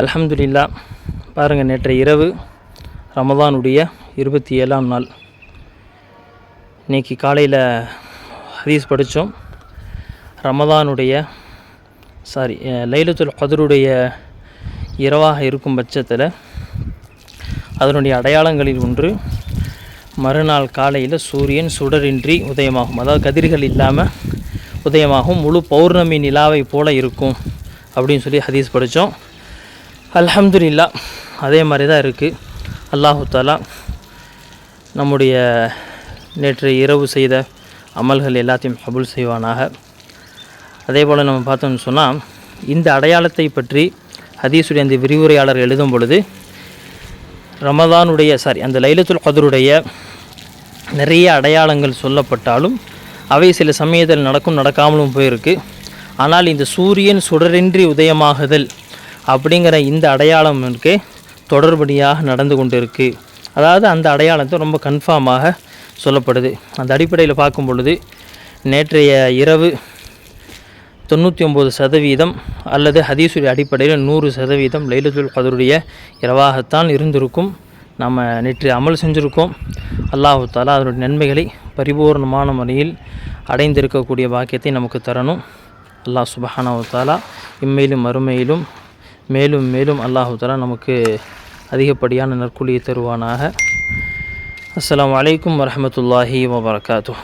அலமதுல்லா பாருங்கள் நேற்றைய இரவு ரமதானுடைய இருபத்தி ஏழாம் நாள். இன்னைக்கு காலையில் ஹதீஸ் படித்தோம் ரமதானுடைய சாரி லைலத்துல் கதருடைய இரவாக இருக்கும் பட்சத்தில் அதனுடைய அடையாளங்களில் ஒன்று மறுநாள் காலையில் சூரியன் சுடரின்றி உதயமாகும். அதாவது கதிர்கள் இல்லாமல் உதயமாகும். முழு பௌர்ணமி நிலாவை போல இருக்கும் அப்படின்னு சொல்லி ஹதீஸ் படித்தோம் அல்ஹம்துலில்லா அதே மாதிரி தான் இருக்குது அல்லாஹு தாலா நம்முடைய நேற்று இரவு செய்த அமல்கள் எல்லாத்தையும் கபுல் செய்வானாக. அதே போல் நம்ம பார்த்தோம்னு சொன்னால் இந்த அடையாளத்தை பற்றி ஹதீஸுடைய அந்த விரிவுரையாளர் எழுதும் பொழுது ரமதானுடைய சாரி அந்த லைலத்துல் கதருடைய நிறைய அடையாளங்கள் சொல்லப்பட்டாலும் அவை சில சமயத்தில் நடக்கும் நடக்காமலும் போயிருக்கு. ஆனால் இந்த சூரியன் சுடரின்றி உதயமாகுதல் அப்படிங்கிற இந்த அடையாளம் இருக்கு. தொடர்படியாக நடந்து கொண்டு இருக்குது அதாவது அந்த அடையாளத்தை ரொம்ப கன்ஃபார்மாக சொல்லப்படுது. அந்த அடிப்படையில் பார்க்கும் பொழுது நேற்றைய இரவு தொண்ணூற்றி ஒம்பது சதவீதம் அல்லது ஹதீஸுடைய அடிப்படையில் நூறு சதவீதம் லைலத்துல் கதருடைய இரவாகத்தான் இருந்திருக்கும். நம்ம நேற்று அமல் செஞ்சுருக்கோம். அல்லாஹு தாலா அதனுடைய நன்மைகளை பரிபூர்ணமான முறையில் அடைந்திருக்கக்கூடிய பாக்கியத்தை நமக்கு தரணும். அல்லாஹ் சுபஹானஹு தாலா இம்மையிலும் மறுமையிலும் மேலும் மேலும் அல்லாஹாலா நமக்கு அதிகப்படியான நற்கூலியை தருவானாக. அஸ்லாம் வலைக்கம் வரமத்துல்லாஹி வபரகாத்துஹ்.